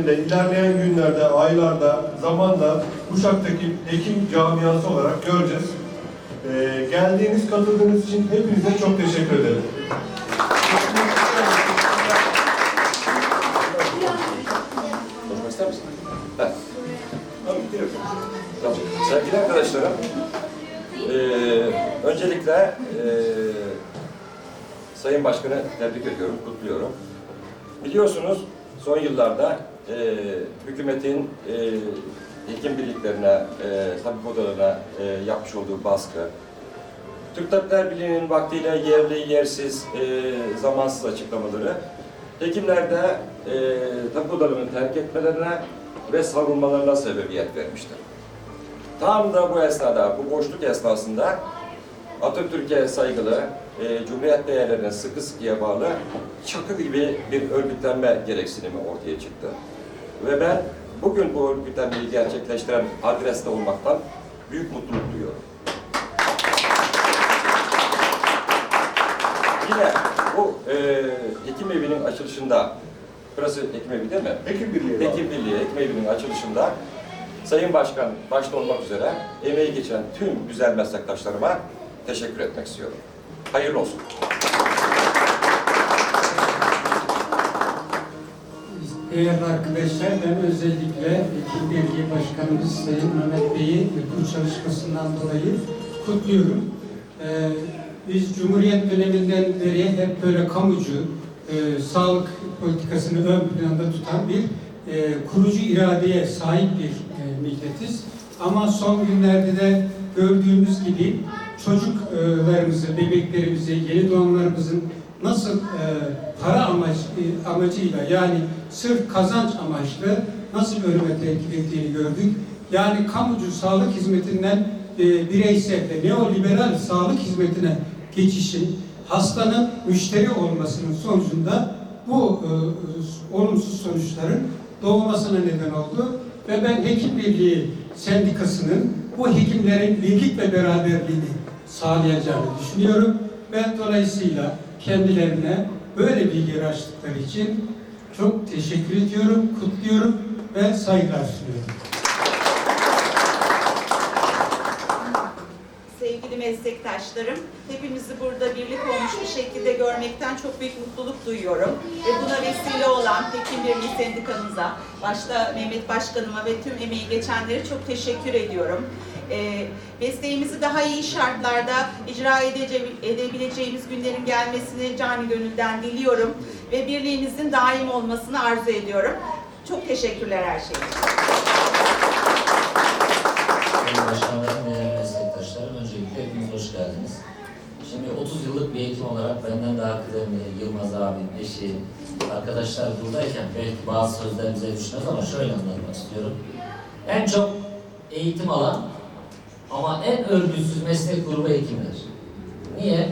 İlerleyen günlerde, aylarda, zamanda Uşak'taki hekim camiası olarak göreceğiz. Ee, geldiğiniz, katıldığınız için hepinize çok teşekkür ederim. Konuşmak. Sevgili arkadaşlarım, eee, öncelikle eee, Sayın Başkan'ı tebrik ediyorum, kutluyorum. Biliyorsunuz son yıllarda eee, hükümetin eee hekim birliklerine, eee tabip odalarına eee, yapmış olduğu baskı, Türk Tabipler Birliği'nin vaktiyle yerli, yersiz, eee, zamansız açıklamaları hekimlerde eee tabip odalarını terk etmelerine ve savunmalarına sebebiyet vermiştir. Tam da bu esnada, bu boşluk esnasında Atatürk'e saygılı, eee Cumhuriyet değerlerine sıkı sıkıya bağlı çakı gibi bir örgütlenme gereksinimi ortaya çıktı. Ve ben bugün bu örgütlenmeyi gerçekleştiren adreste olmaktan büyük mutluluk duyuyorum. Yine bu eee hekim evinin açılışında, burası hekim evi değil mi? Hekim Birliği. Hekim Birliği Hekim Evi'nin açılışında Sayın Başkan başta olmak üzere emeği geçen tüm güzel meslektaşlarıma teşekkür etmek istiyorum. Hayırlı olsun. Değerli arkadaşlar, ben özellikle Hekim Birliği Başkanımız Sayın Mehmet Bey'i bu çalışmasından dolayı kutluyorum. Ee, biz Cumhuriyet döneminden beri hep böyle kamucu, e, sağlık politikasını ön planda tutan bir e, kurucu iradeye sahip bir e, milletiz. Ama son günlerde de gördüğümüz gibi çocuklarımızı, bebeklerimizi, yeni doğanlarımızın nasıl e, para amaç, e, amacıyla yani sırf kazanç amaçlı nasıl ölüme tehdit ettiğini gördük. Yani kamucu sağlık hizmetinden e, bireysel ve neoliberal sağlık hizmetine geçişin hastanın müşteri olmasının sonucunda bu e, olumsuz sonuçların doğmasına neden oldu. Ve ben Hekim Birliği Sendikası'nın bu hekimlerin birlik ve beraberliğini sağlayacağını düşünüyorum. Ben dolayısıyla kendilerine böyle bilgi açtıkları için çok teşekkür ediyorum, kutluyorum ve saygılar sunuyorum. Sevgili meslektaşlarım, hepimizi burada birlik olmuş bir şekilde görmekten çok büyük mutluluk duyuyorum. Ve buna vesile olan Hekim Birliği Sendikamıza, başta Mehmet Başkanıma ve tüm emeği geçenlere çok teşekkür ediyorum. Ee, mesleğimizi daha iyi şartlarda icra edebileceğimiz günlerin gelmesini cani gönülden diliyorum. Ve birliğimizin daim olmasını arzu ediyorum. Çok teşekkürler her şey için. Sayın Başkanlarım, değerli hoş geldiniz. Şimdi 30 yıllık bir hekim olarak benden daha kıdemli Yılmaz abi, eşi, arkadaşlar buradayken belki bazı sözler bize düşmez ama şöyle anlatmak istiyorum. En çok eğitim alan ama en örgütsüz meslek grubu hekimler. Niye?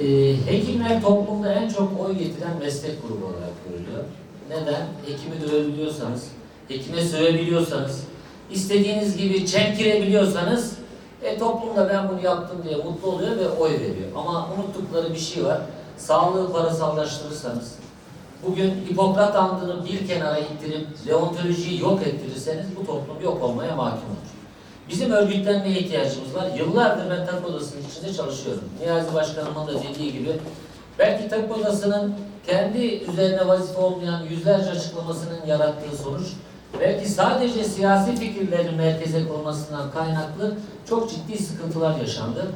Ee, hekimler toplumda en çok oy getiren meslek grubu olarak görülüyor. Neden? Hekimi dövebiliyorsanız, hekime sövebiliyorsanız, istediğiniz gibi çemkirebiliyorsanız e, toplumda ben bunu yaptım diye mutlu oluyor ve oy veriyor. Ama unuttukları bir şey var. Sağlığı parasallaştırırsanız, bugün Hipokrat andını bir kenara ittirip deontolojiyi yok ettirirseniz bu toplum yok olmaya mahkum olur. Bizim örgütlenmeye ihtiyacımız var. Yıllardır ben tabip odasının içinde çalışıyorum. Niyazi Başkanımın da dediği gibi belki tabip odasının kendi üzerine vazife olmayan yüzlerce açıklamasının yarattığı sonuç belki sadece siyasi fikirlerin merkeze konmasından kaynaklı çok ciddi sıkıntılar yaşandı.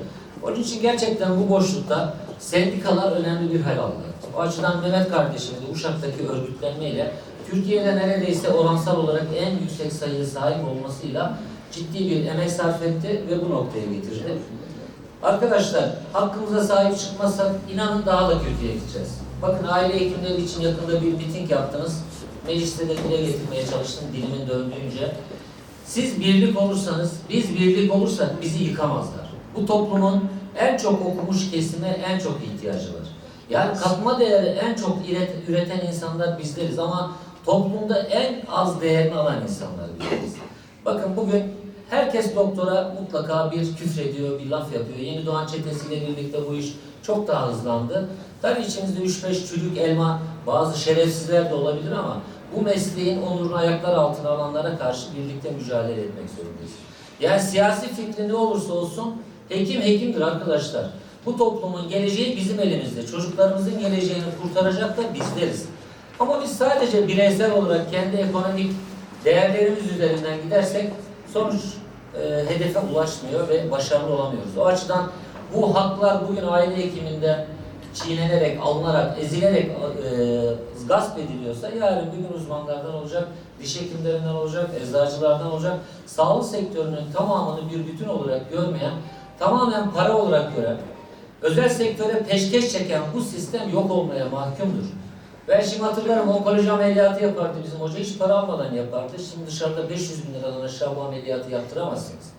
Onun için gerçekten bu boşlukta sendikalar önemli bir hal aldı. O açıdan Mehmet kardeşimiz de Uşak'taki örgütlenmeyle Türkiye'de neredeyse oransal olarak en yüksek sayıya sahip olmasıyla ciddi bir emek sarf etti ve bu noktaya getirdi. Arkadaşlar hakkımıza sahip çıkmazsak inanın daha da kötüye gideceğiz. Bakın aile hekimleri için yakında bir miting yaptınız. Mecliste de dile getirmeye çalıştım dilimin döndüğünce. Siz birlik olursanız, biz birlik olursak bizi yıkamazlar. Bu toplumun en çok okumuş kesime en çok ihtiyacı var. Yani katma değeri en çok üret- üreten insanlar bizleriz ama toplumda en az değerini alan insanlar bizleriz. Bakın bugün herkes doktora mutlaka bir küfrediyor, bir laf yapıyor. Yeni doğan çetesiyle birlikte bu iş çok daha hızlandı. Tabii içimizde 3-5 çürük elma, bazı şerefsizler de olabilir ama bu mesleğin onurunu ayaklar altına alanlara karşı birlikte mücadele etmek zorundayız. Yani siyasi fikri ne olursa olsun hekim hekimdir arkadaşlar. Bu toplumun geleceği bizim elimizde. Çocuklarımızın geleceğini kurtaracak da bizleriz. Ama biz sadece bireysel olarak kendi ekonomik değerlerimiz üzerinden gidersek sonuç e, hedefe ulaşmıyor ve başarılı olamıyoruz. O açıdan bu haklar bugün aile hekiminde çiğnenerek, alınarak, ezilerek e, gasp ediliyorsa yarın bir gün uzmanlardan olacak, diş hekimlerinden olacak, eczacılardan olacak, sağlık sektörünün tamamını bir bütün olarak görmeyen, tamamen para olarak gören, özel sektöre peşkeş çeken bu sistem yok olmaya mahkumdur. Ben şimdi hatırlarım onkoloji ameliyatı yapardı bizim hoca hiç para almadan yapardı. Şimdi dışarıda 500 bin liradan aşağı bu ameliyatı yaptıramazsınız.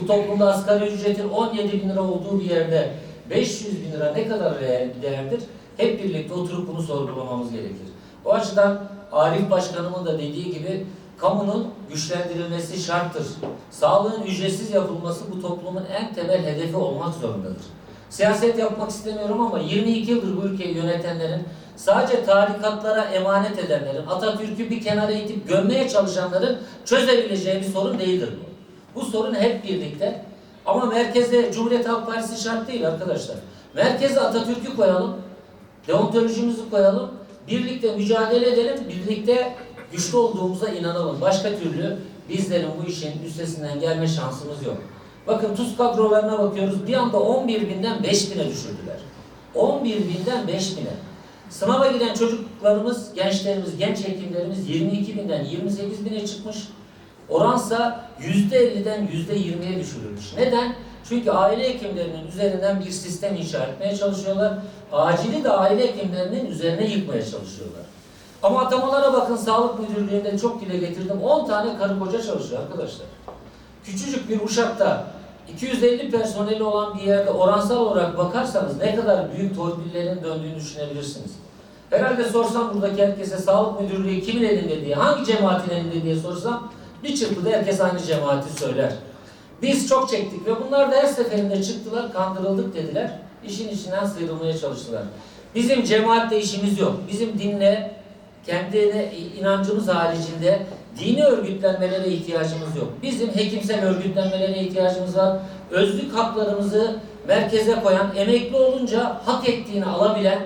Bu toplumda asgari ücretin 17 bin lira olduğu bir yerde 500 bin lira ne kadar değerdir? Hep birlikte oturup bunu sorgulamamız gerekir. O açıdan Arif Başkanımın da dediği gibi kamunun güçlendirilmesi şarttır. Sağlığın ücretsiz yapılması bu toplumun en temel hedefi olmak zorundadır. Siyaset yapmak istemiyorum ama 22 yıldır bu ülkeyi yönetenlerin sadece tarikatlara emanet edenlerin, Atatürk'ü bir kenara itip gömmeye çalışanların çözebileceği bir sorun değildir bu. Bu sorun hep birlikte ama merkeze Cumhuriyet Halk Partisi şart değil arkadaşlar. Merkeze Atatürk'ü koyalım, deontolojimizi koyalım, birlikte mücadele edelim, birlikte güçlü olduğumuza inanalım. Başka türlü bizlerin bu işin üstesinden gelme şansımız yok. Bakın TUS kadrolarına bakıyoruz. Bir anda 11 binden 5 bine düşürdüler. 11 binden 5 bine. Sınava giden çocuklarımız, gençlerimiz, genç hekimlerimiz 22 binden 28 bine çıkmış. Oransa %50'den %20'ye düşürülmüş. Neden? Çünkü aile hekimlerinin üzerinden bir sistem inşa etmeye çalışıyorlar. Acili de aile hekimlerinin üzerine yıkmaya çalışıyorlar. Ama atamalara bakın sağlık müdürlüğünde çok dile getirdim. 10 tane karı koca çalışıyor arkadaşlar. Küçücük bir uşakta 250 personeli olan bir yerde oransal olarak bakarsanız ne kadar büyük torpillerin döndüğünü düşünebilirsiniz. Herhalde sorsam buradaki herkese sağlık müdürlüğü kimin elinde diye, hangi cemaatin elinde diye sorsam bir çırpıda herkes aynı cemaati söyler. Biz çok çektik ve bunlar da her seferinde çıktılar, kandırıldık dediler. İşin içinden sıyrılmaya çalıştılar. Bizim cemaatle işimiz yok. Bizim dinle, kendine inancımız haricinde dini örgütlenmelere ihtiyacımız yok. Bizim hekimsel örgütlenmelere ihtiyacımız var. Özlük haklarımızı merkeze koyan, emekli olunca hak ettiğini alabilen,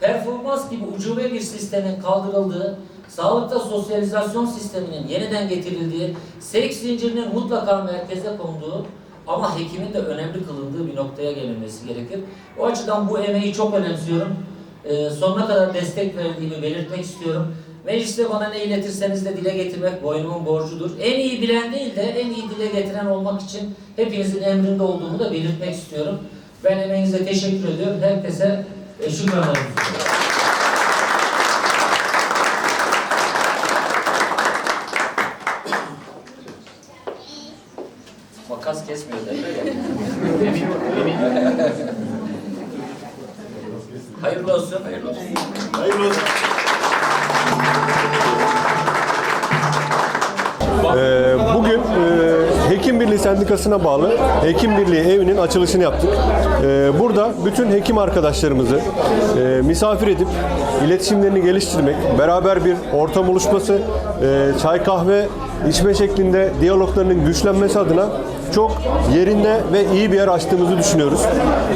performans gibi ucube bir sistemin kaldırıldığı, sağlıkta sosyalizasyon sisteminin yeniden getirildiği, seks zincirinin mutlaka merkeze konduğu ama hekimin de önemli kılındığı bir noktaya gelinmesi gerekir. O açıdan bu emeği çok önemsiyorum. Ee, sonuna kadar destek verdiğimi belirtmek istiyorum. Mecliste bana ne iletirseniz de dile getirmek boynumun borcudur. En iyi bilen değil de en iyi dile getiren olmak için hepinizin emrinde olduğumu da belirtmek istiyorum. Ben emeğinize teşekkür ediyorum. Herkese e, şükranlarımı sunuyorum. Makas kesmiyor derler ya. Hayırlı olsun. Hayırlı olsun. Hayırlı olsun. Ee, bugün e, Hekim Birliği Sendikası'na bağlı Hekim Birliği evinin açılışını yaptık. Ee, burada bütün hekim arkadaşlarımızı e, misafir edip iletişimlerini geliştirmek, beraber bir ortam oluşması, e, çay kahve içme şeklinde diyaloglarının güçlenmesi adına çok yerinde ve iyi bir yer açtığımızı düşünüyoruz.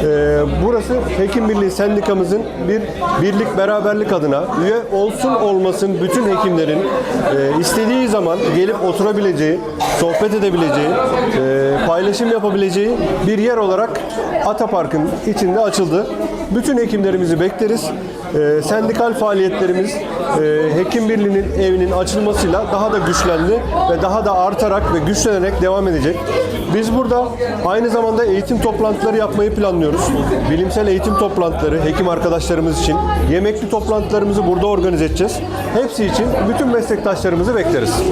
Ee, burası Hekim Birliği Sendikamızın bir birlik beraberlik adına üye olsun olmasın bütün hekimlerin e, istediği zaman gelip oturabileceği, sohbet edebileceği, e, paylaşım yapabileceği bir yer olarak Atapark'ın içinde açıldı. Bütün hekimlerimizi bekleriz. E, sendikal faaliyetlerimiz e, Hekim Birliği'nin evinin açılmasıyla daha da güçlendi ve daha da artarak ve güçlenerek devam edecek. Biz burada aynı zamanda eğitim toplantıları yapmayı planlıyoruz. Bilimsel eğitim toplantıları hekim arkadaşlarımız için, yemekli toplantılarımızı burada organize edeceğiz. Hepsi için bütün meslektaşlarımızı bekleriz.